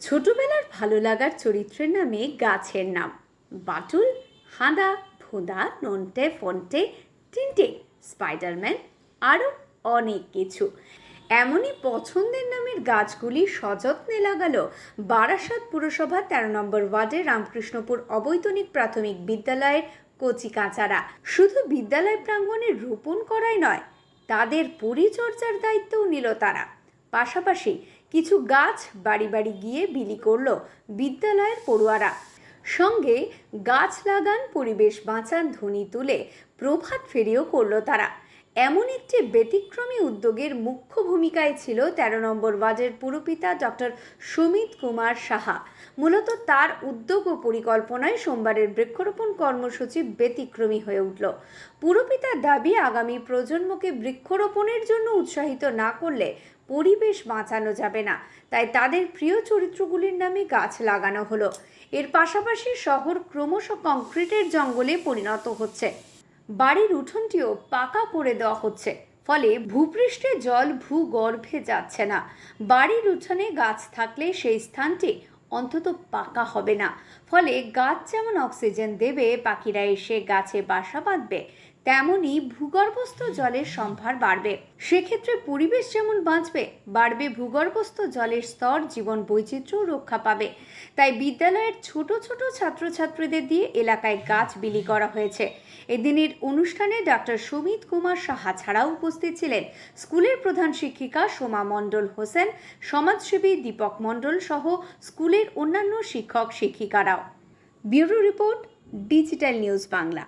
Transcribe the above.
ছোটবেলার ভালো লাগার চরিত্রের নামে গাছের নাম। বাটুল, হাঁদা, ভোঁদা, নন্টে, ফন্টে, টিনটে, স্পাইডারম্যান আরও অনেক কিছু। এমনই পছন্দের নামের গাছগুলি সযত্নে লাগালো বারাসাত পুরসভা তেরো নম্বর ওয়ার্ডে রামকৃষ্ণপুর অবৈতনিক প্রাথমিক বিদ্যালয়ের কচি কাঁচারা। শুধু বিদ্যালয় প্রাঙ্গণে রোপণ করাই নয়, তাদের পরিচর্যার দায়িত্বও নিল তারা। পাশাপাশি কিছু গাছ বাড়ি বাড়ি গিয়ে বিলি করল বিদ্যালয়ের পড়ুয়ারা। সঙ্গে গাছ লাগান পরিবেশ বাঁচান ধ্বনি তুলে প্রভাত ফেরিও করল তারা। এমন একটি ব্যতিক্রমী উদ্যোগের মুখ্য ভূমিকায় ছিল তেরো নম্বর ওয়ার্ডের পুরপিতা ডক্টর সুমিত কুমার সাহা। মূলত তার উদ্যোগ ও পরিকল্পনায় সোমবারের বৃক্ষরোপণ কর্মসূচি ব্যতিক্রমী হয়ে উঠল। পুরপিতার দাবি, আগামী প্রজন্মকে বৃক্ষরোপণের জন্য উৎসাহিত না করলে পরিবেশ বাঁচানো যাবে না। তাই তাদের প্রিয় চরিত্রগুলির নামে গাছ লাগানো হলো। এর পাশাপাশি শহর ক্রমশ কংক্রিটের জঙ্গলে পরিণত হচ্ছে। বাড়ির উঠোনটিও পাকা করে দেওয়া হচ্ছে। ফলে ভূপৃষ্ঠে জল ভূগর্ভে যাচ্ছে না। বাড়ির উঠোনে গাছ থাকলে সেই স্থানটি অন্তত পাকা হবে না। ফলে গাছ যেমন অক্সিজেন দেবে, পাখিরা এসে গাছে বাসা বাঁধবে তেমনই ভূগর্ভস্থ জলের সম্ভার বাড়বে। সেক্ষেত্রে পরিবেশ যেমন বাঁচবে, বাড়বে ভূগর্ভস্থ জলের স্তর, জীবন বৈচিত্র্য রক্ষা পাবে। তাই বিদ্যালয়ের ছোট ছোট ছাত্রছাত্রীদের দিয়ে এলাকায় গাছ বিলি করা হয়েছে। এদিনের অনুষ্ঠানে ডক্টর সুমিত কুমার সাহা ছাড়াও উপস্থিত ছিলেন স্কুলের প্রধান শিক্ষিকা সোমা মণ্ডল হোসেন, সমাজসেবী দীপক মণ্ডল সহ স্কুলের অন্যান্য শিক্ষক শিক্ষিকারাও bureau report, digital news Bangla.